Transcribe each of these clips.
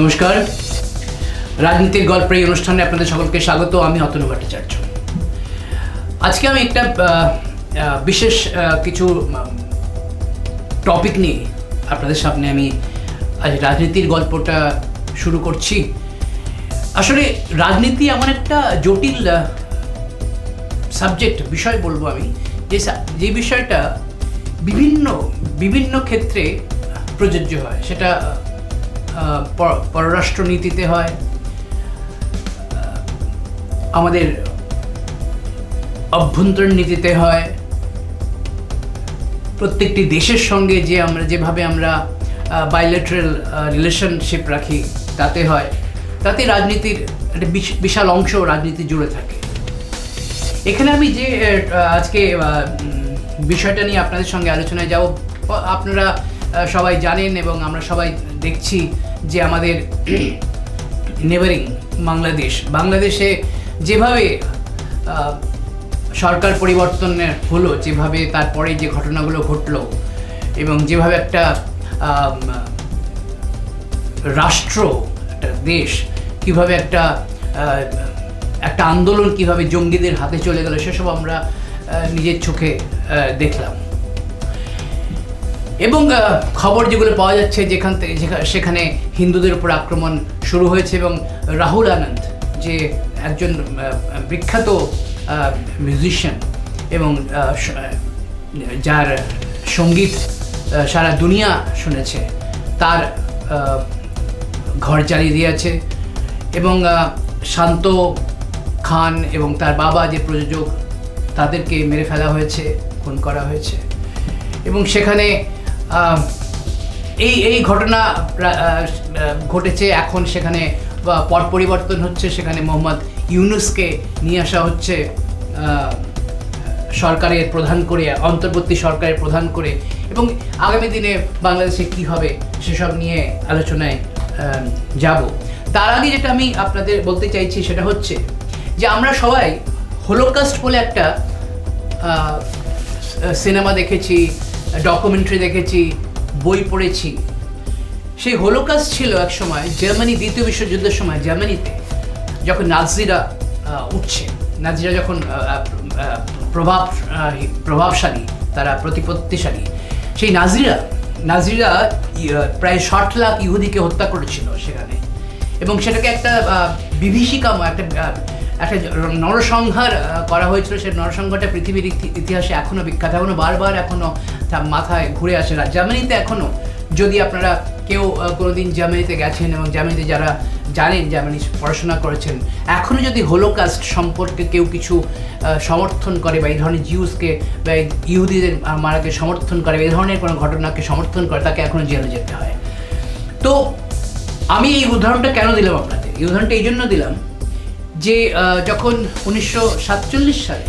নমস্কার। রাজনীতির গল্পের এই অনুষ্ঠানে আপনাদের সকলকে স্বাগত। আমি অতনু ভট্টাচার্য। আজকে আমি একটা বিশেষ কিছু টপিক নিয়ে আপনাদের সামনে আমি আজ রাজনীতির গল্পটা শুরু করছি। আসলে রাজনীতি এমন একটা জটিল সাবজেক্ট বিষয় বলব আমি, যে যে বিষয়টা বিভিন্ন বিভিন্ন ক্ষেত্রে প্রযোজ্য হয়। সেটা পররাষ্ট্রনীতিতে হয়। আমাদের অভ্যন্তরীণ নীতিতে হয়। প্রত্যেকটি দেশের সঙ্গে যে আমরা যেভাবে আমরা বাইলেটারাল রিলেশনশিপ রাখি, তাতে হয়। তাতে রাজনীতির একটা বিশ- বিশাল অংশ রাজনীতি জুড়ে থাকে। এখানে আমি যে আজকে বিষয়টা নিয়ে আপনাদের সঙ্গে আলোচনায় যাব। আপনারা সবাই জানেন এবং আমরা সবাই দেখছি যে আমাদের নেভারিং বাংলাদেশ, বাংলাদেশে যেভাবে সরকার পরিবর্তনের হলো, যেভাবে তারপরে যে ঘটনাগুলো ঘটলো এবং যেভাবে একটা রাষ্ট্র, একটা দেশ কীভাবে একটা একটা আন্দোলন কীভাবে জঙ্গিদের হাতে চলে গেল, সেসব আমরা নিজের চোখে দেখলাম। এবং খবর যেগুলো পাওয়া যাচ্ছে যেখান থেকে সেখানে হিন্দুদের উপর আক্রমণ শুরু হয়েছে এবং রাহুল আনন্দ যে একজন বিখ্যাত মিউজিশিয়ান এবং যার সংগীত সারা দুনিয়া শুনেছে, তার ঘর চালিয়ে দিয়েছে এবং শান্ত খান এবং তার বাবা যে প্রযোজক, তাদেরকে মেরে ফেলা হয়েছে, খুন করা হয়েছে এবং সেখানে এই এই ঘটনা ঘটেছে। এখন সেখানে পট পরিবর্তন হচ্ছে। সেখানে মোহাম্মদ ইউনুসকে নিয়ে আসা হচ্ছে সরকারের প্রধান করে, অন্তর্বর্তী সরকারের প্রধান করে। এবং আগামী দিনে বাংলাদেশে কী হবে সেসব নিয়ে আলোচনায় যাব। তার আগে যেটা আমি আপনাদের বলতে চাইছি সেটা হচ্ছে যে আমরা সবাই হোলোকাস্ট বলে একটা সিনেমা দেখেছি ডকুমেন্টারি দেখেছি বই পড়েছি। সেই হোলোকাস্ট ছিল এক সময় জার্মানি দ্বিতীয় বিশ্বযুদ্ধের সময় জার্মানিতে যখন নাজিরা উঠছে। নাজিরা যখন প্রভাব প্রভাবশালী তারা প্রতিপত্তিশালী। সেই নাজিরা নাজিরা প্রায় ষাট লাখ ইহুদিকে হত্যা করেছিল সেখানে। এবং সেটাকে একটা আহ, বিভীষিকাম একটা একটা নরসংহার করা হয়েছিল। সেই নরসংহারটা পৃথিবীর ইতিহাসে এখনও বিখ্যাত এখনও বারবার এখনও মাথায় ঘুরে আসে না। জার্মানিতে এখনও যদি আপনারা কেউ আহ, কোনোদিন জার্মানিতে গেছেন এবং জার্মানিতে যারা জানেন জার্মানি পড়াশোনা করেছেন এখনও যদি হোলোকাস্ট সম্পর্কে কেউ কিছু সমর্থন করে বা এই ধরনের জিউসকে বা ইহুদিদের মারাকে সমর্থন করে বা এই ধরনের কোনো ঘটনাকে সমর্থন করে তাকে এখনও জেলে যেতে হয়। তো আমি এই উদাহরণটা কেন দিলাম আপনাদের এই উদাহরণটা এই জন্য দিলাম যে যখন উনিশশো সাতচল্লিশ সালে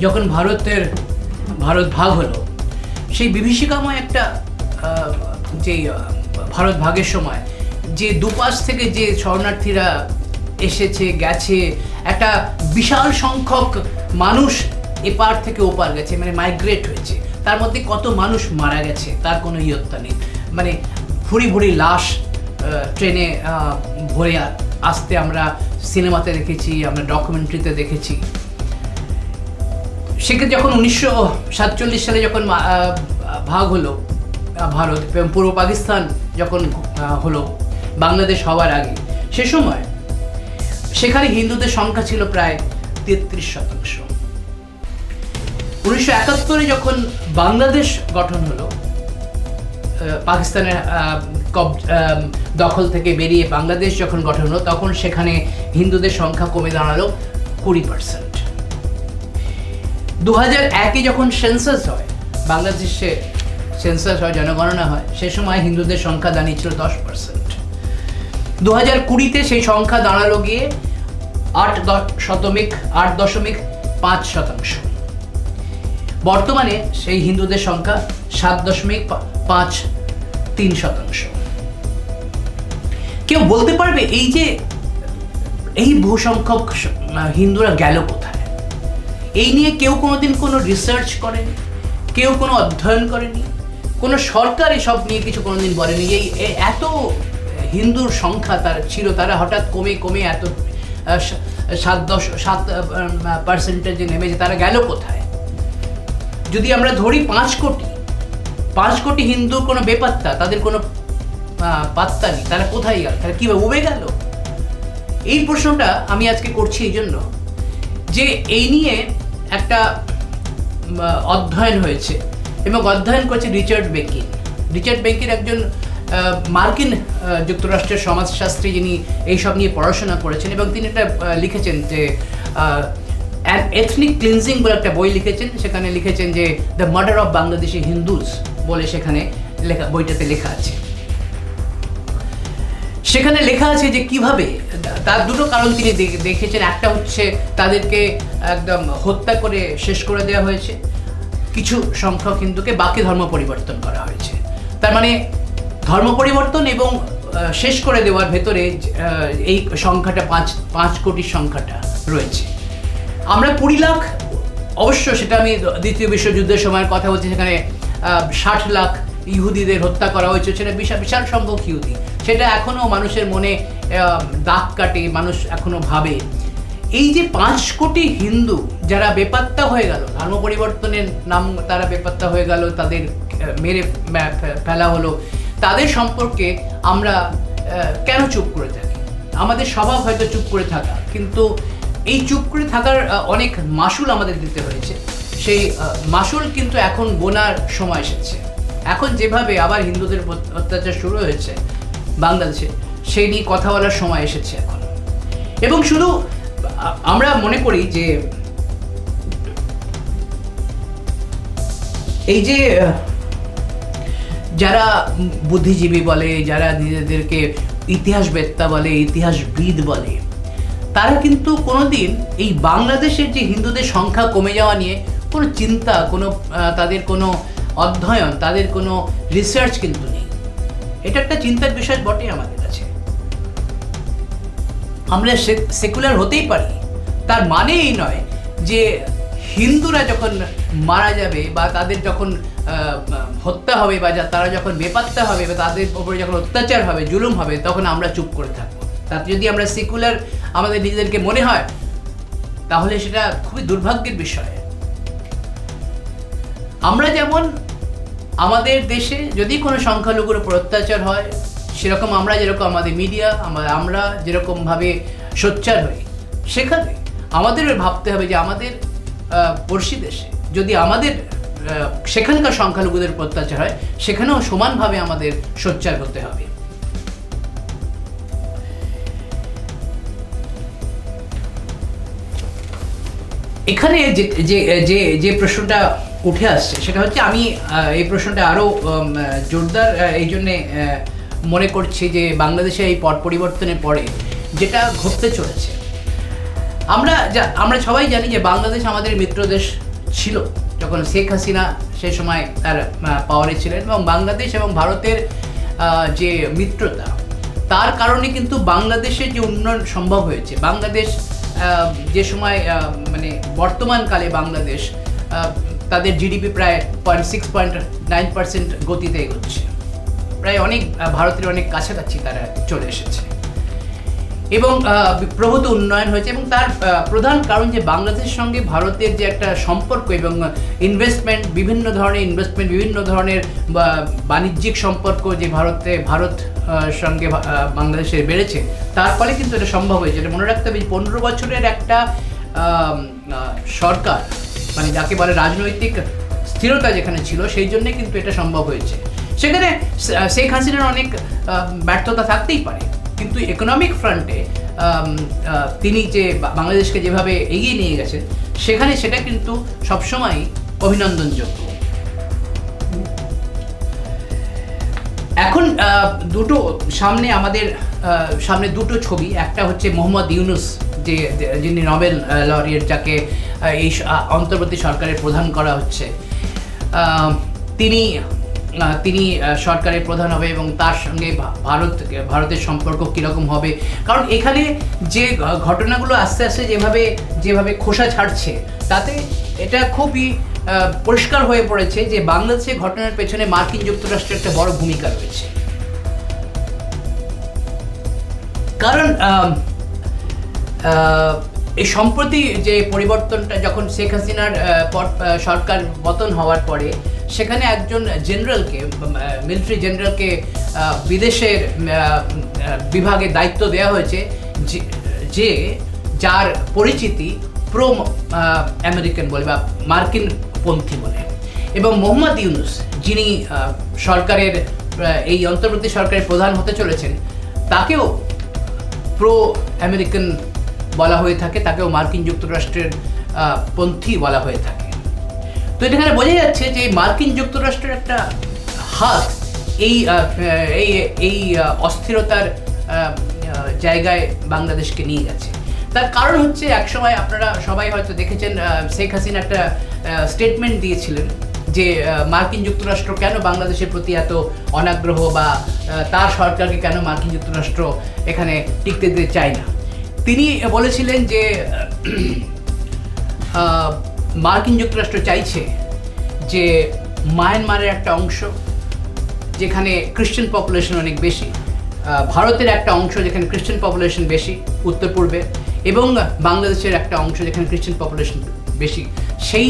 যখন ভারতের ভারত ভাগ হলো। সেই বিভীষিকাময় একটা যে ভারত ভাগের সময়, যে দুপাশ থেকে যে শরণার্থীরা এসেছে, গেছে, একটা বিশাল সংখ্যক মানুষ এপার থেকে ওপার গেছে মানে মাইগ্রেট হয়েছে। তার মধ্যে কত মানুষ মারা গেছে, তার কোনো ইয়ত্তা নেই। মানে ভুরি ভুরি লাশ ট্রেনে ভরে আসতে আমরা সিনেমাতে দেখেছি, আমরা ডকুমেন্টারিতে দেখেছি। সেক্ষেত্রে যখন উনিশশো সাতচল্লিশ সালে যখন ভাগ হলো ভারত এবং পূর্ব পাকিস্তান যখন হলো বাংলাদেশ হওয়ার আগে, সে সময় সেখানে হিন্দুদের সংখ্যা ছিল প্রায় তেত্রিশ শতাংশ। উনিশশো একাত্তরে যখন বাংলাদেশ গঠন হলো পাকিস্তানের কব- দখল থেকে বেরিয়ে বাংলাদেশ যখন গঠন হলো, তখন সেখানে হিন্দুদের সংখ্যা কমে দাঁড়াল কুড়ি পার্সেন্ট দু হাজার একে যখন সেন্সাস হয়, বাংলাদেশে সেন্সাস হয়, জনগণনা হয়, সে সময় হিন্দুদের সংখ্যা দাঁড়িয়েছিল দশ পার্সেন্ট দু হাজার কুড়িতে সেই সংখ্যা দাঁড়াল গিয়ে আট শতমিক, আট দশমিক পাঁচ শতাংশ। বর্তমানে সেই হিন্দুদের সংখ্যা সাত দশমিক পাঁচ তিন শতাংশ। কেউ বলতে পারবে এই যে এই বহু সংখ্যক হিন্দুরা গেল কোথায়? এই নিয়ে কেউ কোনোদিন কোনো রিসার্চ করেনি, কেউ কোনো অধ্যয়ন করেনি, কোনো সরকার এসব নিয়ে কিছু কোনোদিন বলেনি। এই এত হিন্দুর সংখ্যা তার ছিল, তারা হঠাৎ কমে কমে এত সাত দশ, সাত পার্সেন্টেজে নেমেছে, তারা গেল কোথায়? যদি আমরা ধরি পাঁচ কোটি পাঁচ কোটি হিন্দুর কোনো বেপাত্তা, তাদের কোনো পাত্তা নেই, তারা কোথায় গেল? তারা কীভাবে উবে গেল? এই প্রশ্নটা আমি আজকে করছি এই জন্য যে এই নিয়ে একটা অধ্যয়ন হয়েছে। এবং অধ্যয়ন করেছে রিচার্ড বেকিন রিচার্ড বেকিন একজন মার্কিন যুক্তরাষ্ট্রের সমাজশাস্ত্রী যিনি এইসব নিয়ে পড়াশোনা করেছেন এবং তিনি একটা লিখেছেন যে এথনিক ক্লিনজিং বলে একটা বই লিখেছেন। সেখানে লিখেছেন যে, the murder of Bangladeshi Hindus বলে সেখানে লেখা, বইটাতে লেখা আছে। সেখানে লেখা আছে যে কীভাবে তার দুটো কারণ তিনি দেখেছেন। একটা হচ্ছে তাদেরকে একদম হত্যা করে শেষ করে দেওয়া হয়েছে। কিছু সংখ্যক হিন্দুকে বাকি ধর্ম পরিবর্তন করা হয়েছে। তার মানে ধর্ম পরিবর্তন এবং শেষ করে দেওয়ার ভেতরে এই সংখ্যাটা পাঁচ পাঁচ কোটির সংখ্যাটা রয়েছে। আমরা কুড়ি লাখ, অবশ্য সেটা আমি দ্বিতীয় বিশ্বযুদ্ধের সময়ের কথা বলছি, সেখানে ষাট লাখ ইহুদিদের হত্যা করা হয়েছে, সেটা বিশাল বিশাল সংখ্যক ইহুদি। সেটা এখনও মানুষের মনে দাগ কাটে, মানুষ এখনও ভাবে। এই যে পাঁচ কোটি হিন্দু যারা বেপাত্তা হয়ে গেল, ধর্ম পরিবর্তনের নাম তারা বেপাত্তা হয়ে গেল, তাদের মেরে ফেলা হলো, তাদের সম্পর্কে আমরা কেন চুপ করে থাকি? আমাদের স্বভাব হয়তো চুপ করে থাকা, কিন্তু এই চুপ করে থাকার অনেক মাসুল আমাদের দিতে হয়েছে। সেই মাসুল কিন্তু এখন গোনার সময় এসেছে। এখন যেভাবে আবার হিন্দুদের অত্যাচার শুরু হয়েছে, বাংলাদেশে, সেই নিয়ে কথা বলার সময় এসেছে এখন। এবং শুধু আমরা মনে করি যে, এই যে যারা বুদ্ধিজীবী বলে, যারা নিজেদেরকে ইতিহাসবেত্তা বলে, ইতিহাসবিদ বলে, তারা কিন্তু কোনোদিন এই বাংলাদেশের যে হিন্দুদের সংখ্যা কমে যাওয়া নিয়ে কোনো চিন্তা, কোনো তাদের কোনো অধ্যয়ন, তাদের কোনো রিসার্চ কিন্তু নেই। এটা একটা চিন্তার বিষয় বটে আমাদের কাছে। আমরা সেকুলার হতেই পারি। তার মানে এই নয় যে হিন্দুরা যখন মারা যাবে বা তাদের যখন হত্যা হবে বা তারা যখন বেপাত্তা হবে বা তাদের উপরে যখন অত্যাচার হবে, জুলুম হবে, তখন আমরা চুপ করে থাকব। তাতে যদি আমরা সেকুলার আমাদের নিজেদেরকে মনে হয়, তাহলে সেটা খুবই দুর্ভাগ্যের বিষয়। আমরা যেমন আমাদের দেশে যদি কোনো সংখ্যালঘুর উপর অত্যাচার হয়, সেরকম আমরা যেরকম আমাদের মিডিয়া আমরা যেরকমভাবে সোচ্চার হই, সেখানে আমাদেরও ভাবতে হবে যে আমাদের পড়শি দেশে যদি আমাদের সেখানকার সংখ্যালঘুদের অত্যাচার হয়, সেখানেও সমানভাবে আমাদের সোচ্চার হতে হবে। এখানে যে যে যে প্রশ্নটা উঠে আসছে। সেটা হচ্ছে আমি এই প্রশ্নটা আরও জোরদার এই জন্যে মনে করছি যে বাংলাদেশে এই পট পরিবর্তনের পরে যেটা ঘটতে চলেছে। আমরা আমরা সবাই জানি যে বাংলাদেশ আমাদের মিত্র দেশ ছিল, যখন শেখ হাসিনা সে সময় তার পাওয়ারে ছিলেন এবং বাংলাদেশ এবং ভারতের যে মিত্রতা, তার কারণে কিন্তু বাংলাদেশের যে উন্নয়ন সম্ভব হয়েছে, বাংলাদেশ যে সময় মানে বর্তমানকালে বাংলাদেশ তাদের জিডিপি প্রায় point six point nine percent গতিতে এগোচ্ছে। প্রায় অনেক ভারতের অনেক কাছাকাছি তারা চলে এসেছে। এবং প্রভূত উন্নয়ন হয়েছে এবং তার প্রধান কারণ যে বাংলাদেশের সঙ্গে ভারতের যে একটা সম্পর্ক এবং ইনভেস্টমেন্ট বিভিন্ন ধরনের ইনভেস্টমেন্ট বিভিন্ন ধরনের বাণিজ্যিক সম্পর্ক যে ভারতে, ভারত সঙ্গে বাংলাদেশের বেড়েছে, তার ফলে কিন্তু এটা সম্ভব হয়েছে। এটা মনে রাখতে হবে পনেরো বছরের একটা সরকার মানে যাকে বলে রাজনৈতিক স্থিরতা যেখানে ছিল, সেই জন্যে কিন্তু এটা সম্ভব হয়েছে। সেখানে শেখ হাসিনার অনেক ব্যর্থতা থাকতেই পারে। কিন্তু ইকোনমিক ফ্রন্টে তিনি যে বাংলাদেশকে যেভাবে এগিয়ে নিয়ে গেছেন, সেখানে সেটা কিন্তু সবসময় অভিনন্দনযোগ্য। এখন দুটো সামনে আমাদের সামনে দুটো ছবি, একটা হচ্ছে মোহাম্মদ ইউনুস যে যিনি নোবেল লরিয়েট যাকে এই অন্তর্বর্তী সরকারের প্রধান করা হচ্ছে তিনি তিনি সরকারের প্রধান হবে এবং তার সঙ্গে ভারত, ভারতের সম্পর্ক কীরকম হবে। কারণ এখানে যে ঘটনাগুলো আস্তে আস্তে যেভাবে যেভাবে খোসা ছাড়ছে, তাতে এটা খুবই পরিষ্কার হয়ে পড়েছে যে বাংলাদেশের ঘটনার পেছনে মার্কিন যুক্তরাষ্ট্রের একটা বড় ভূমিকা রয়েছে। কারণ এই সম্প্রতি যে পরিবর্তনটা যখন শেখ হাসিনার সরকার পতন হওয়ার পরে, সেখানে একজন জেনারেলকে মিলিটারি জেনারেলকে বিদেশের বিভাগে দায়িত্ব দেওয়া হয়েছে যে যার পরিচিতি প্রো আমেরিকান বলে বা মার্কিন পন্থী বলে। এবং মোহাম্মদ ইউনুস, যিনি সরকারের এই অন্তর্বর্তী সরকারের প্রধান হতে চলেছেন, তাকেও প্রো আমেরিকান বলা হয়ে থাকে, তাকেও মার্কিন যুক্তরাষ্ট্রের পন্থী বলা হয়ে থাকে। তো এখানে বোঝা যাচ্ছে যে মার্কিন যুক্তরাষ্ট্রের একটা হাত এই এই এই অস্থিরতার জায়গায় বাংলাদেশকে নিয়ে গেছে। তার কারণ হচ্ছে একসময় আপনারা সবাই হয়তো দেখেছেন শেখ হাসিনা একটা স্টেটমেন্ট দিয়েছিলেন যে মার্কিন যুক্তরাষ্ট্র কেন বাংলাদেশের প্রতি এত অনাগ্রহ বা তার সরকারকে কেন মার্কিন যুক্তরাষ্ট্র এখানে টিকতে দিতে চায় না। তিনি বলেছিলেন যে মার্কিন যুক্তরাষ্ট্র চাইছে যে মায়ানমারের একটা অংশ, যেখানে খ্রিশ্চান পপুলেশন অনেক বেশি ভারতের একটা অংশ যেখানে খ্রিশ্চান পপুলেশন বেশি, উত্তর পূর্বে, এবং বাংলাদেশের একটা অংশ যেখানে খ্রিশ্চান পপুলেশন বেশি। সেই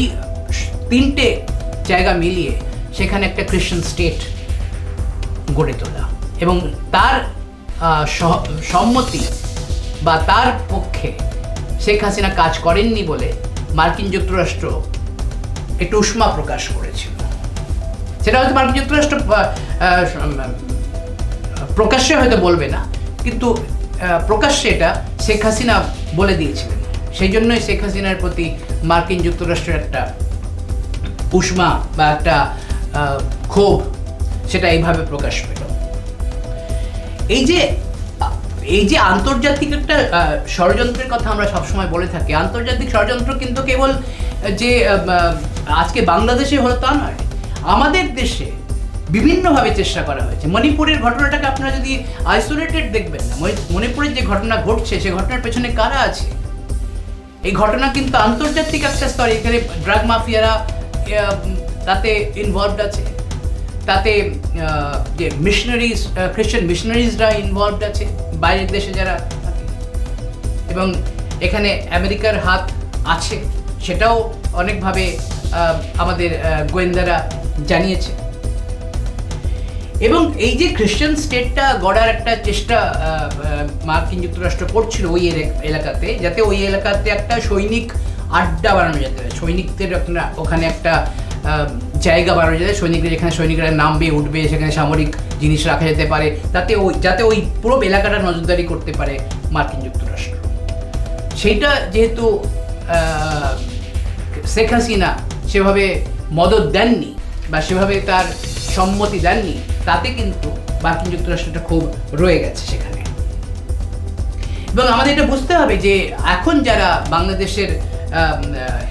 তিনটে জায়গা মিলিয়ে সেখানে একটা খ্রিশ্চান স্টেট গড়ে তোলা। এবং তার সম্মতি বা তার পক্ষে শেখ হাসিনা কাজ করেননি বলে মার্কিন যুক্তরাষ্ট্র একটু উষ্মা প্রকাশ করেছিল। সেটা হয়তো মার্কিন যুক্তরাষ্ট্র প্রকাশ্যে হয়তো বলবে না, কিন্তু প্রকাশ্যে এটা শেখ হাসিনা বলে দিয়েছিলেন। সেই জন্যই শেখ হাসিনার প্রতি মার্কিন যুক্তরাষ্ট্রের একটা উষ্মা বা একটা ক্ষোভ, সেটা এইভাবে প্রকাশ পেল। এই যে এই যে আন্তর্জাতিক একটা ষড়যন্ত্রের কথা আমরা সবসময় বলে থাকি, আন্তর্জাতিক ষড়যন্ত্র কিন্তু কেবল যে আজকে বাংলাদেশে হলো তা নয়, আমাদের দেশে বিভিন্নভাবে চেষ্টা করা হয়েছে। মণিপুরের ঘটনাটাকে আপনারা যদি আইসোলেটেড দেখবেন না মণিপুরের যে ঘটনা ঘটছে, সে ঘটনার পেছনে কারা আছে? এই ঘটনা কিন্তু আন্তর্জাতিক একটা স্তরে, এখানে ড্রাগ মাফিয়ারা তাতে ইনভলভড আছে। তাতে যে মিশনারিজ খ্রিশ্চান মিশনারিজরা ইনভলভড আছে। বাইরের দেশে যারা এবং এখানে আমেরিকার হাত আছে, সেটাও অনেকভাবে আমাদের গোয়েন্দারা জানিয়েছে। এবং এই যে খ্রিশ্চান স্টেটটা গড়ার একটা চেষ্টা মার্কিন যুক্তরাষ্ট্র করছিল ওই এলে- এলাকাতে, যাতে ওই এলাকাতে একটা সৈনিক আড্ডা বানানো যেতে পারে। সৈনিকদের ওখানে একটা জায়গা বানানো যেতে সৈনিকদের, যেখানে সৈনিকরা নামবে, উঠবে, সেখানে সামরিক জিনিস রাখা যেতে পারে, তাতে ওই, যাতে ওই পুরো এলাকাটা নজরদারি করতে পারে মার্কিন যুক্তরাষ্ট্র। সেইটা যেহেতু শেখ হাসিনা সেভাবে মদত দেননি বা সেভাবে তার সম্মতি দেননি, তাতে কিন্তু মার্কিন যুক্তরাষ্ট্রটা খুব রয়ে গেছে সেখানে। এবং আমাদের এটা বুঝতে হবে যে এখন যারা বাংলাদেশের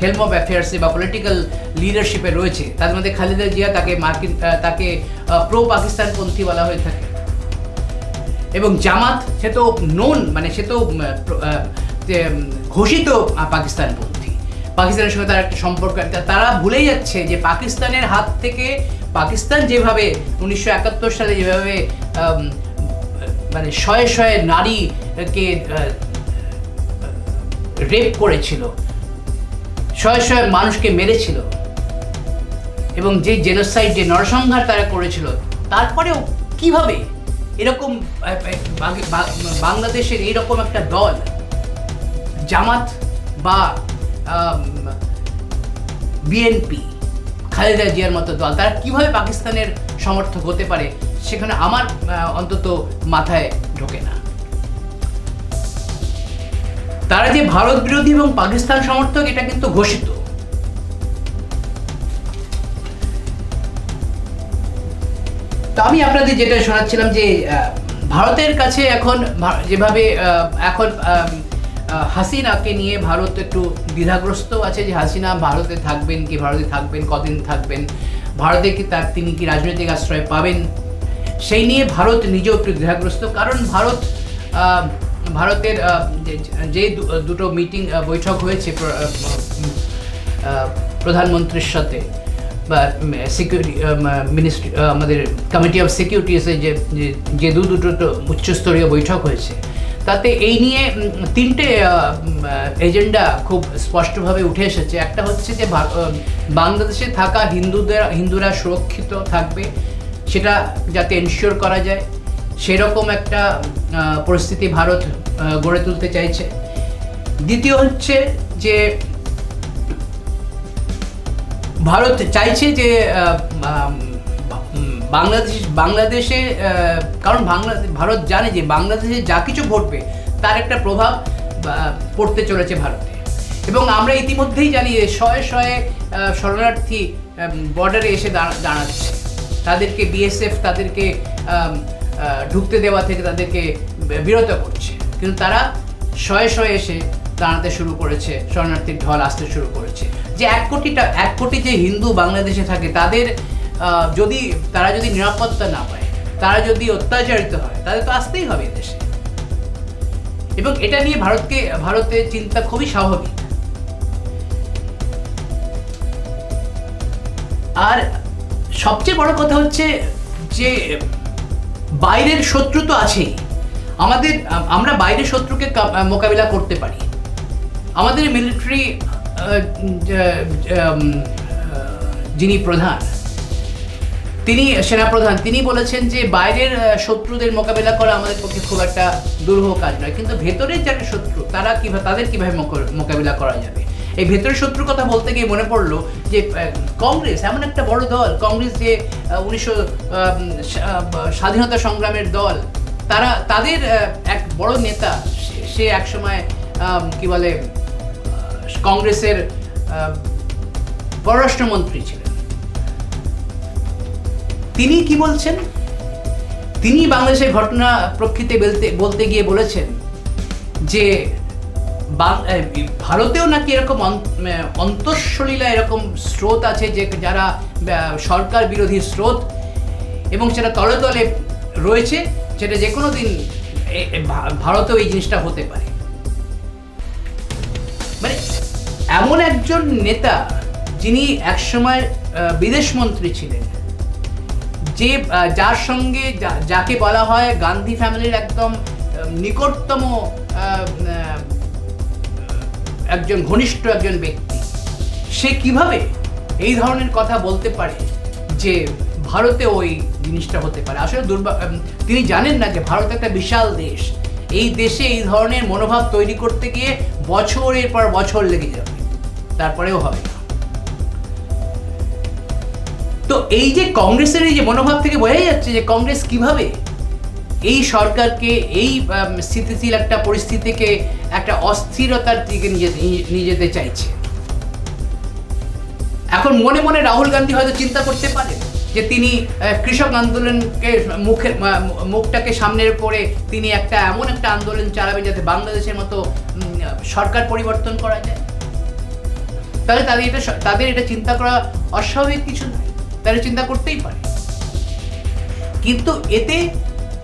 হেলম অফ অ্যাফেয়ার্সে বা পলিটিক্যাল লিডারশিপে রয়েছে তাদের মধ্যে খালেদা জিয়া তাকে মার্কিন তাকে প্রো পাকিস্তানপন্থী বলা হয়ে থাকে। এবং জামাত, সে তো নোন মানে সে তো ঘোষিত পাকিস্তানপন্থী। পাকিস্তানের সঙ্গে তার একটা সম্পর্ক তারা ভুলেই যাচ্ছে যে পাকিস্তানের হাত থেকে পাকিস্তান যেভাবে উনিশশো একাত্তর সালে যেভাবে মানে শয়ে শয়ে নারীকে রেপ করেছিল শয়ে শয়ে মানুষকে মেরেছিল। এবং যে জেনোসাইড যে নরসংহার তারা করেছিল, তারপরেও কীভাবে এরকম বাংলাদেশের এইরকম একটা দল, জামাত বা বিএনপি, খালেদা জিয়ার মতো দল, তারা কীভাবে পাকিস্তানের সমর্থক হতে পারে, সেখানে আমার অন্তত মাথায় ঢোকে না। তারা যে ভারত বিরোধী এবং পাকিস্তান সমর্থক, এটা কিন্তু ঘোষিত। আমি আপনাদের যেটা শোনাচ্ছিলাম যে ভারতের কাছে এখন যেভাবে এখন হাসিনাকে নিয়ে ভারত একটু দ্বিধাগ্রস্ত আছে যে, হাসিনা ভারতে থাকবেন কি ভারতে থাকবেন, কদিন থাকবেন? ভারতে কি তার, তিনি কি রাজনৈতিক আশ্রয় পাবেন? সেই নিয়ে ভারত নিজেও একটু দ্বিধাগ্রস্ত। কারণ ভারত ভারতের যে- দুটো মিটিং বৈঠক হয়েছে প্রধানমন্ত্রীর সাথে, বা সিকিউরিটি মিনিস্ট্রি আমাদের কমিটি অফ সিকিউরিটিসে যে, যে- দু, দুটো উচ্চস্তরীয় বৈঠক হয়েছে, তাতে এই নিয়ে তিনটে এজেন্ডা খুব স্পষ্টভাবে উঠে এসেছে। একটা হচ্ছে যে বাংলাদেশে থাকা হিন্দুদের, হিন্দুরা সুরক্ষিত থাকবে, সেটা যাতে এনশিওর করা যায়। সেরকম একটা পরিস্থিতি ভারত গড়ে তুলতে চাইছে। দ্বিতীয় হচ্ছে যে, ভারত চাইছে যে বাংলাদেশ, বাংলাদেশে কারণ বাংলাদেশ, ভারত জানে যে বাংলাদেশে যা কিছু ঘটবে, তার একটা প্রভাব পড়তে চলেছে ভারতে। এবং আমরা ইতিমধ্যেই জানি যে শয়ে শয়ে শরণার্থী বর্ডারে এসে দাঁড়া- দাঁড়াচ্ছে। তাদেরকে বিএসএফ তাদেরকে ঢুকতে দেওয়া থেকে তাদেরকে বিরত করছে। কিন্তু তারা শয়ে শয়ে এসে দাঁড়াতে শুরু করেছে, শরণার্থীর ঢল আসতে শুরু করেছে। যে এক কোটিটা, এক কোটি যে হিন্দু বাংলাদেশে থাকে, তাদের যদি তারা যদি নিরাপত্তা না পায়, তারা যদি অত্যাচারিত হয়, তাদের তো আসতেই হবে দেশে এবং এটা নিয়ে ভারতকে, ভারতের চিন্তা খুবই স্বাভাবিক। আর সবচেয়ে বড় কথা হচ্ছে যে বাইরের শত্রু তো আছেই। আমাদের, আমরা বাইরের শত্রুকে মোকাবিলা করতে পারি। আমাদের মিলিটারি যিনি প্রধান, তিনি সেনাপ্রধান, তিনি বলেছেন যে বাইরের শত্রুদের মোকাবিলা করা আমাদের পক্ষে খুব একটা দুরূহ কাজ নয়। কিন্তু ভেতরের যারা শত্রু, তারা কীভাবে, তাদের কীভাবে মোকা- মোকাবিলা করা যাবে? এই ভেতরের শত্রুর কথা বলতে গিয়ে মনে পড়ল যে কংগ্রেস এমন একটা বড় দল, কংগ্রেস যে উনিশশো স্বাধীনতা সংগ্রামের দল, তারা, তাদের এক বড় নেতা, সে- একসময় কি বলে কংগ্রেসের পররাষ্ট্রমন্ত্রী ছিলেন। তিনি কি বলছেন? তিনি বাংলাদেশের ঘটনা প্রকৃতি বলতে বলতে গিয়ে বলেছেন যে ভারতেও নাকি এরকম অন্তঃসলীলা এরকম স্রোত আছে যে যারা সরকার বিরোধী স্রোত এবং সেটা তলে তলে রয়েছে সেটা যে কোনো দিন ভারতেও এই জিনিসটা হতে পারে। মানে এমন একজন নেতা যিনি একসময় আহ, বিদেশমন্ত্রী ছিলেন যে যার সঙ্গে যাকে বলা হয় গান্ধী ফ্যামিলির একদম নিকটতম একজন ঘনিষ্ঠ একজন ব্যক্তি। সে কীভাবে এই ধরনের কথা বলতে পারে যে ভারতে ওই জিনিসটা হতে পারে? আসলে দুর্বা তিনি জানেন না যে ভারত একটা বিশাল দেশ। এই দেশে এই ধরনের মনোভাব তৈরি করতে গিয়ে বছরের পর বছর লেগে যাবে। তারপরেও হবে তো এই যে কংগ্রেসের এই যে মনোভাব থেকে বোঝা যাচ্ছে যে কংগ্রেস কীভাবে এই সরকারকে এই স্থিতিশীল একটা পরিস্থিতি থেকে একটা অস্থিরতার দিকে নিয়ে, নিয়ে- যেতে চাইছে। এখন মনে মনে রাহুল গান্ধী হয়তো চিন্তা করতে পারেন যে তিনি কৃষক আন্দোলনকে মুখে মুখটাকে সামনের পরে তিনি একটা এমন একটা আন্দোলন চালাবে যাতে বাংলাদেশের মতো সরকার পরিবর্তন করা যায়। তাহলে তাদের এটা তাদের এটা চিন্তা করা অস্বাভাবিক কিছু নয়। তারা চিন্তা করতেই পারে। কিন্তু এতে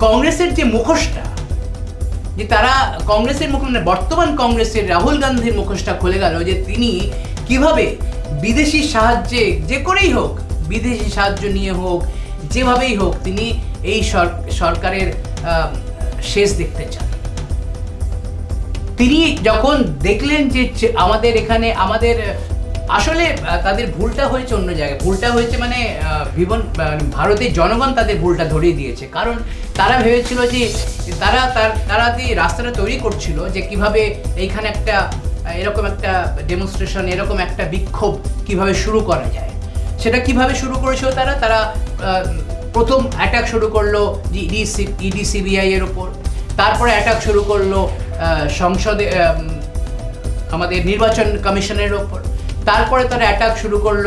কংগ্রেসের যে মুখোশটা, যে তারা কংগ্রেসের মুখ মানে বর্তমান কংগ্রেসের রাহুল গান্ধীর মুখোশটা খুলে গেল যে তিনি কীভাবে বিদেশি সাহায্যে যে করেই হোক, বিদেশি সাহায্য নিয়ে হোক, যেভাবেই হোক, তিনি এই সরকারের শেষ দেখতে চান। তিনি যখন দেখলেন যে আমাদের এখানে, আমাদের, আসলে তাদের ভুলটা হয়েছে অন্য জায়গায়, ভুলটা হয়েছে মানে ভিবন ভারতের জনগণ তাদের ভুলটা ধরিয়ে দিয়েছে। কারণ তারা ভেবেছিল যে তারা তার তারা যে রাস্তাটা তৈরি করছিল যে কীভাবে এইখানে একটা এরকম একটা ডেমনস্ট্রেশন এরকম একটা বিক্ষোভ কীভাবে শুরু করা যায়। সেটা কীভাবে শুরু করেছিল তারা? তারা প্রথম অ্যাটাক শুরু করল ইডি ইডি সিবিআই এর উপর। তারপরে অ্যাটাক শুরু করল সংসদে আম, আমাদের নির্বাচন কমিশনের ওপর তারপরে তারা অ্যাটাক শুরু করল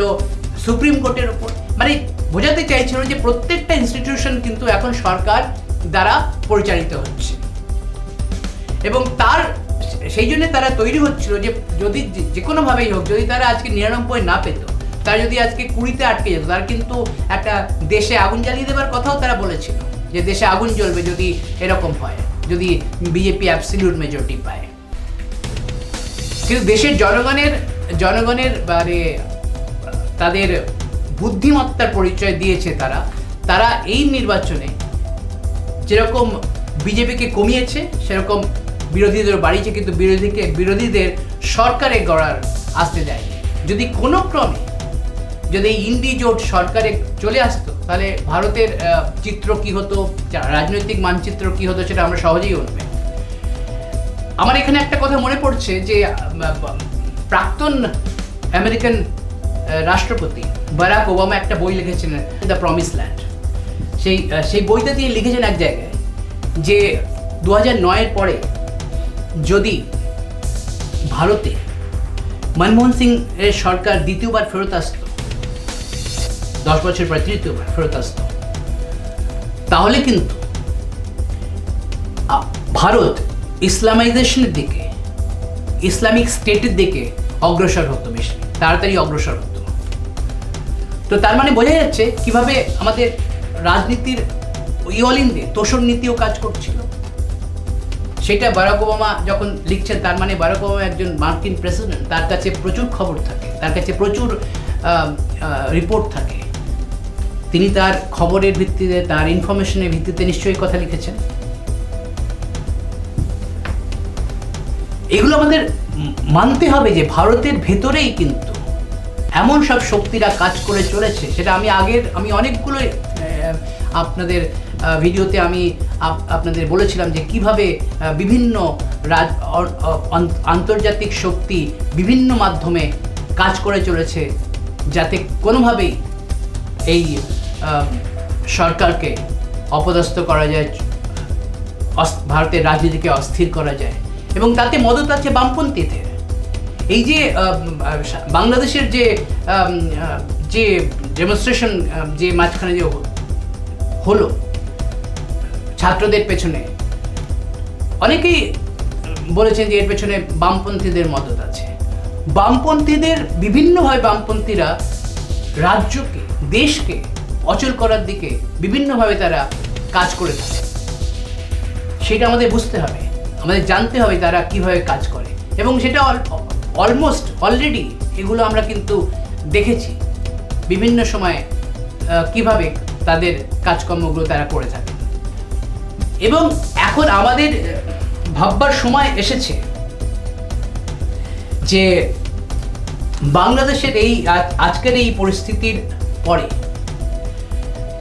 সুপ্রিম কোর্টের ওপর মানে বোঝাতে চাইছিল যে প্রত্যেকটা ইনস্টিটিউশন কিন্তু এখন সরকার দ্বারা পরিচালিত হচ্ছে। এবং তার সেই জন্য তারা তৈরি হচ্ছিল যে যদি যে- কোনোভাবেই হোক, যদি তারা আজকে নিরানব্বই না পেত, তারা যদি আজকে কুড়িতে আটকে যেত, তারা কিন্তু একটা দেশে আগুন জ্বালিয়ে দেওয়ার কথাও তারা বলেছিল যে দেশে আগুন জ্বলবে যদি এরকম হয়, যদি বিজেপি অ্যাবসলিউট মেজরিটি পায়। কিন্তু দেশের জনগণের জনগণের মানে তাদের বুদ্ধিমত্তার পরিচয় দিয়েছে তারা তারা এই নির্বাচনে যেরকম বিজেপিকে কমিয়েছে, সেরকম বিরোধীদের বাড়িয়েছে, কিন্তু বিরোধীকে, বিরোধীদের সরকারে গড়ার আসতে দেয়নি। যদি কোনো ক্রমে যদি ইন্ডি জোট সরকারে চলে আসতো, তাহলে ভারতের চিত্র কি হতো রাজনৈতিক মানচিত্র কি হতো, সেটা আমরা সহজেই উঠবে আমার এখানে একটা কথা মনে পড়ছে যে প্রাক্তন আমেরিকান রাষ্ট্রপতি বারাক ওবামা একটা বই লিখেছিলেন, দ্য প্রমিস ল্যান্ড সেই সেই বইটা দিয়ে লিখেছেন এক জায়গায়, যে দু হাজার নয়ের পরে যদি ভারতে মনমোহন সিং এর সরকার দ্বিতীয়বার ফেরত আসতো, দশ বছর পরে তৃতীয়বার ফেরত আসতো, তাহলে কিন্তু ভারত ইসলামাইজেশনের দিকে, ইসলামিক স্টেটের দিকে অগ্রসর হতো বেশি, তাড়াতাড়ি অগ্রসর হতো। তো তার মানে বোঝা যাচ্ছে কীভাবে আমাদের রাজনীতির ইয়লিন্দে তোষর নীতিও কাজ করছিল। সেটা বারাক ওবামা যখন লিখছেন, তার মানে বারাক ওবামা একজন মার্কিন প্রেসিডেন্ট, তার কাছে প্রচুর খবর থাকে, তার কাছে প্রচুর রিপোর্ট থাকে। তিনি তার খবরের ভিত্তিতে, তার ইনফরমেশনের ভিত্তিতে নিশ্চয়ই কথা লিখেছেন। এগুলো আমাদের মানতে হবে যে ভারতের ভেতরেই কিন্তু এমন সব শক্তিরা কাজ করে চলেছে, সেটা আমি আগের, আমি অনেকগুলো আপনাদের ভিডিওতে আমি আপ- আপনাদের বলেছিলাম যে কীভাবে বিভিন্ন রাজ আন্তর্জাতিক শক্তি বিভিন্ন মাধ্যমে কাজ করে চলেছে যাতে কোনোভাবেই এই সরকারকে অপদস্থ করা যায় ভারতের রাজনীতিকে অস্থির করা যায়। এবং তাতে মদত আছে বামপন্থীদের। এই যে বাংলাদেশের যে যে ডেমনস্ট্রেশন যে মাঝখানে যে হলো ছাত্রদের পেছনে। অনেকেই বলেছেন যে এর পেছনে বামপন্থীদের মদত আছে। বামপন্থীদের বিভিন্নভাবে বামপন্থীরা রাজ্যকে, দেশকে অচল করার দিকে বিভিন্নভাবে তারা কাজ করে থাকে। সেটা আমাদের বুঝতে হবে। আমাদের জানতে হবে তারা কীভাবে কাজ করে। এবং সেটা অলমোস্ট অলরেডি এগুলো আমরা কিন্তু দেখেছি। বিভিন্ন সময়ে কীভাবে তাদের কাজকর্মগুলো তারা করে থাকে। এবং এখন আমাদের ভাববার সময় এসেছে যে বাংলাদেশের এই আজকের এই পরিস্থিতির পরে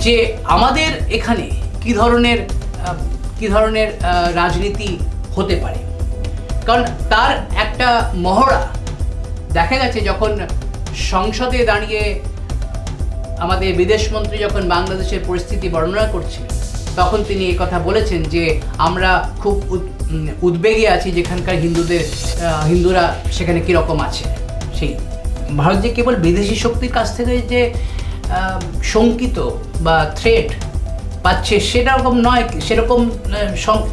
যে আমাদের এখানে কি ধরনের কি ধরনের রাজনীতি হতে পারে। কারণ তার একটা মহড়া দেখা গেছে যখন সংসদে দাঁড়িয়ে আমাদের বিদেশমন্ত্রী যখন বাংলাদেশের পরিস্থিতি বর্ণনা করছিলেন, তখন তিনি কথা বলেছেন যে আমরা খুব উদ্বেগে আছি যেখানকার হিন্দুদের হিন্দুরা সেখানে কীরকম আছে। সেই ভারত যে কেবল বিদেশি শক্তির কাছ থেকে যে শঙ্কিত বা থ্রেট পাচ্ছে সেরকম নয়, সেরকম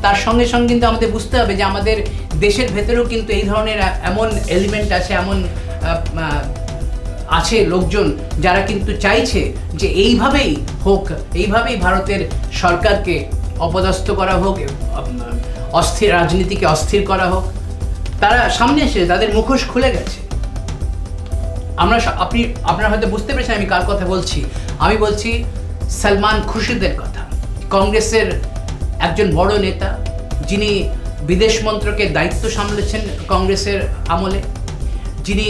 তার সঙ্গে সঙ্গে কিন্তু আমাদের বুঝতে হবে যে আমাদের দেশের ভেতরেও কিন্তু এই ধরনের এমন এলিমেন্ট আছে, এমন আছে লোকজন যারা কিন্তু চাইছে যে এইভাবেই হোক, এইভাবেই ভারতের সরকারকে অপদস্থ করা হোক অস্থির রাজনীতিকে অস্থির করা হোক, তারা সামনে এসে তাদের মুখোশ খুলে গেছে। আমরা আপনি, আপনারা হয়তো বুঝতে পেরেছেন আমি কার কথা বলছি। আমি বলছি সালমান খুরশিদের কথা। কংগ্রেসের একজন বড় নেতা, যিনি বিদেশ মন্ত্রকের দায়িত্ব সামলেছেন কংগ্রেসের আমলে, যিনি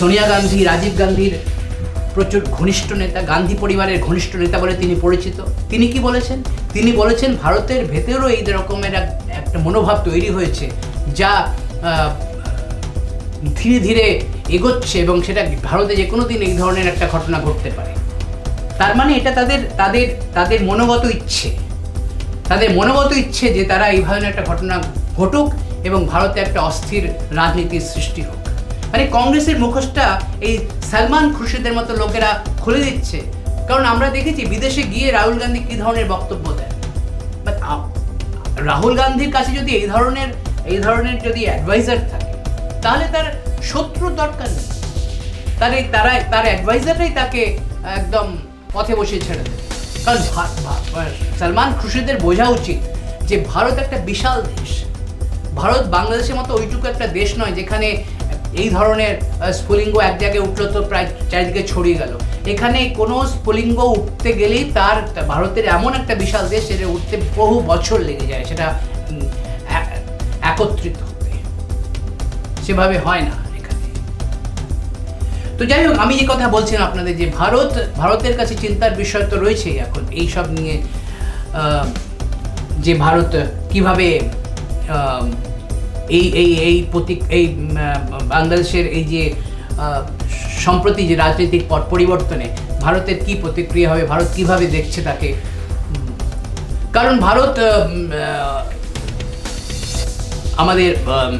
সোনিয়া গান্ধী, রাজীব গান্ধীর প্রচুর ঘনিষ্ঠ নেতা, গান্ধী পরিবারের ঘনিষ্ঠ নেতা বলে তিনি পরিচিত। তিনি কি বলেছেন? তিনি বলেছেন, ভারতের ভেতরেও এই রকমের একটা মনোভাব তৈরি হয়েছে যা ধীরে ধীরে এগোচ্ছে এবং সেটা ভারতে যে কোনো দিন এই ধরনের একটা ঘটনা ঘটতে পারে। তার মানে এটা তাদের তাদের তাদের মনোগত ইচ্ছে। তাদের মনোগত ইচ্ছে যে তারা এই ধরনের একটা ঘটনা ঘটুক এবং ভারতে একটা অস্থির রাজনীতির সৃষ্টি হোক। মানে কংগ্রেসের মুখোশটা এই সালমান খুরশিদের মতো লোকেরা খুলে দিচ্ছে। কারণ আমরা দেখেছি বিদেশে গিয়ে রাহুল গান্ধী কী ধরনের বক্তব্য দেন? বাট রাহুল গান্ধীর কাছে যদি এই ধরনের এই ধরনের যদি অ্যাডভাইজার থাকে, তাহলে তার শত্রুর দরকার নেই। তার এই, তারা, তার অ্যাডভাইজাররাই তাকে একদম পথে বসিয়ে ছেড়ে দেবে। কারণ সালমান খুশিদের বোঝা উচিত যে ভারত একটা বিশাল দেশ। ভারত বাংলাদেশের মতো ওইটুকু একটা দেশ নয় যেখানে এই ধরনের স্ফুলিঙ্গ এক জায়গায় উঠল তো প্রায় চারিদিকে ছড়িয়ে গেল। এখানে কোনো স্ফুলিঙ্গ উঠতে গেলেই তার ভারতের এমন একটা বিশাল দেশ সেটা উঠতে বহু বছর লেগে যায়, সেটা একত্রিত হতে সেভাবে হয় না তো যাই হোক, আমি যে কথা বলছিলাম আপনাদের যে ভারত, ভারতের কাছে চিন্তার বিষয় তো রয়েছেই এখন। এই সব নিয়ে যে ভারত কীভাবে এই এই এই প্রতীক এই বাংলাদেশের এই যে সম্প্রতি যে রাজনৈতিক পট পরিবর্তনে ভারতের কি প্রতিক্রিয়া হবে ভারত কীভাবে দেখছে তাকে? কারণ ভারত আমাদের আম,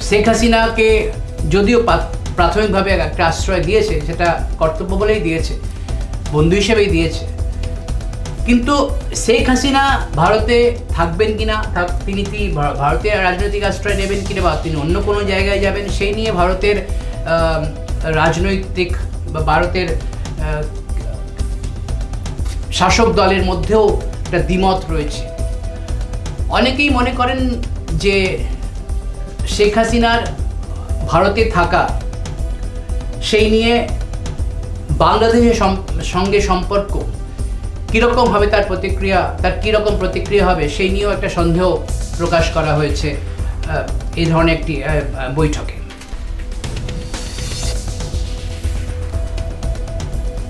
শেখ হাসিনাকে যদিও প্রাথমিকভাবে একটা আশ্রয় দিয়েছে সেটা কর্তব্য বলেই দিয়েছে বন্ধু হিসেবেই দিয়েছে কিন্তু শেখ হাসিনা ভারতে থাকবেন কিনা থাক- তিনি কি ভা- ভারতে রাজনৈতিক আশ্রয় নেবেন কিনা বা তিনি অন্য কোনো জায়গায় যাবেন, সেই নিয়ে ভারতের রাজনৈতিক বা ভারতের শাসক দলের মধ্যেও একটা দ্বিমত রয়েছে। অনেকেই মনে করেন যে শেখ হাসিনার ভারতে থাকা, সেই নিয়ে বাংলাদেশের সঙ্গে সম্পর্ক কীরকম হবে তার প্রতিক্রিয়া, তার কীরকম প্রতিক্রিয়া হবে, সেই নিয়েও একটা সন্দেহ প্রকাশ করা হয়েছে এই ধরনের একটি বৈঠকে।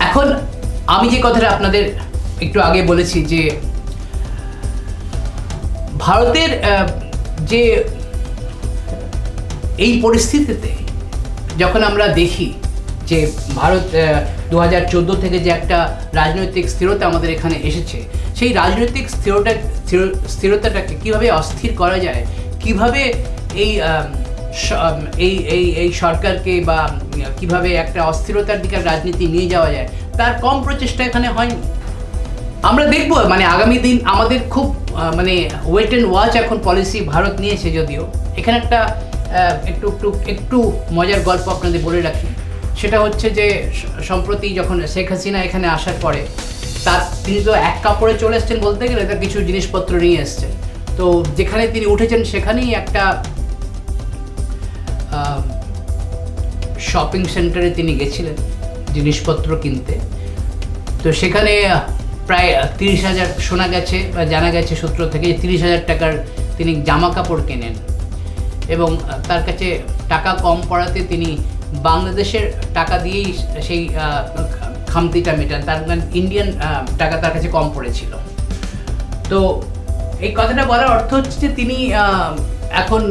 এখন আমি যে কথাটা আপনাদের একটু আগে বলেছি যে, ভারতের যে এই পরিস্থিতিতে যখন আমরা দেখি যে ভারত দু হাজার চোদ্দ থেকে যে একটা রাজনৈতিক স্থিরতা আমাদের এখানে এসেছে, সেই রাজনৈতিক স্থিরতা স্থিরতাটাকে কীভাবে অস্থির করা যায়, কীভাবে এই এই এই এই সরকারকে বা কীভাবে একটা অস্থিরতার দিকে রাজনীতি নিয়ে যাওয়া যায়, তার কম প্রচেষ্টা এখানে হয়নি। আমরা দেখব মানে আগামী দিন আমাদের খুব মানে ওয়েট অ্যান্ড ওয়াচ এখন পলিসি ভারত নিয়েছে যদিও। এখানে একটা একটু একটু একটু মজার গল্প আপনাদের বলে রাখি। সেটা হচ্ছে যে সম্প্রতি যখন শেখ হাসিনা এখানে আসার পরে, তার তিনি তো এক কাপড়ে চলে এসছেন বলতে গেলে, তার কিছু জিনিসপত্র নিয়ে এসছেন। তো যেখানে তিনি উঠেছেন, সেখানেই একটা শপিং সেন্টারে তিনি গেছিলেন জিনিসপত্র কিনতে। তো সেখানে প্রায় তিরিশ হাজার শোনা গেছে বা জানা গেছে সূত্র থেকে তিরিশ হাজার টাকার তিনি জামা কাপড় কেনেন এবং তার কাছে টাকা কম পড়াতে তিনি বাংলাদেশের টাকা দিয়েই সেই খামতিটা মেটান। তার ইন্ডিয়ান টাকা তার কাছে কম পড়েছিল। তো এই কথাটা বলার অর্থ হচ্ছে যে তিনি এখন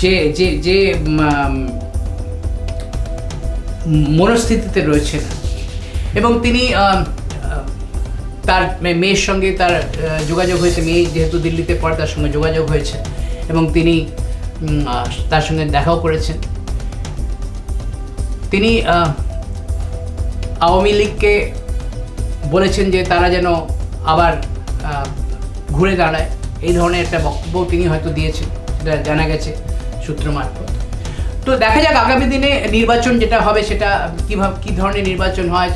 যে যে যে মনস্থিতিতে রয়েছেন। এবং তিনি তার মেয়ের সঙ্গে তার যোগাযোগ হয়েছে। মেয়ে যেহেতু দিল্লিতে পড়ে তার সঙ্গে যোগাযোগ হয়েছে। এবং তিনি তার সঙ্গে দেখাও করেছেন। তিনি আওয়ামী লীগকে বলেছেন যে তারা যেন আবার ঘুরে দাঁড়ায়। এই ধরনের একটা বক্তব্য তিনি হয়তো দিয়েছেন, সেটা জানা গেছে সূত্র মারফত। তো দেখা যাক আগামী দিনে নির্বাচন যেটা হবে সেটা কীভাবে, কী ধরনের নির্বাচন হয়,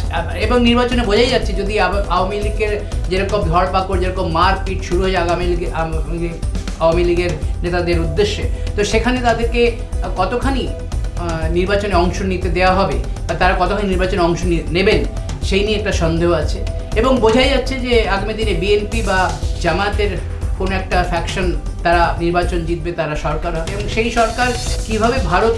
এবং নির্বাচনে বোঝাই যাচ্ছে যদি আওয়ামী লীগের যেরকম ধরপাকড়, যেরকম মারপিট শুরু হয়ে আগামী লীগে আওয়ামী লীগের নেতাদের উদ্দেশ্যে। তো সেখানে তাদেরকে কতখানি নির্বাচনে অংশ নিতে দেওয়া হবে বা তারা কতখানি নির্বাচনে অংশ নেবেন সেই নিয়ে একটা সন্দেহ আছে। এবং বোঝাই যাচ্ছে যে আগামী দিনে বিএনপি বা জামাতের কোনো একটা ফ্যাকশন তারা নির্বাচন জিতবে, তারা সরকার হবে। এবং সেই সরকার কীভাবে ভারত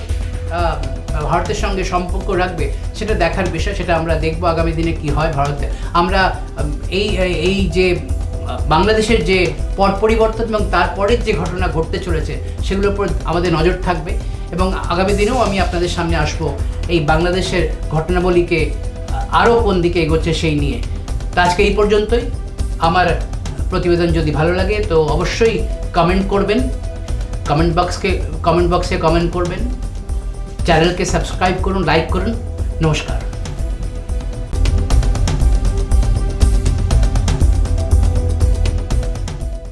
ভারতের সঙ্গে সম্পর্ক রাখবে সেটা দেখার বিষয়, সেটা আমরা দেখব আগামী দিনে কি হয় ভারতে। আমরা এই এই যে বাংলাদেশের যে পট পরিবর্তন এবং তারপরের যে ঘটনা ঘটতে চলেছে, সেগুলোর উপর আমাদের নজর থাকবে। এবং আগামী দিনেও আমি আপনাদের সামনে আসব এই বাংলাদেশের ঘটনাবলীকে আরও কোন দিকে এগোচ্ছে সেই নিয়ে। তো আজকে এই পর্যন্তই। আমার প্রতিবেদন যদি ভালো লাগে, তো অবশ্যই কমেন্ট করবেন। কমেন্ট বক্সকে কমেন্ট বক্সে কমেন্ট করবেন। চ্যানেলকে সাবস্ক্রাইব করুন লাইক করুন। নমস্কার।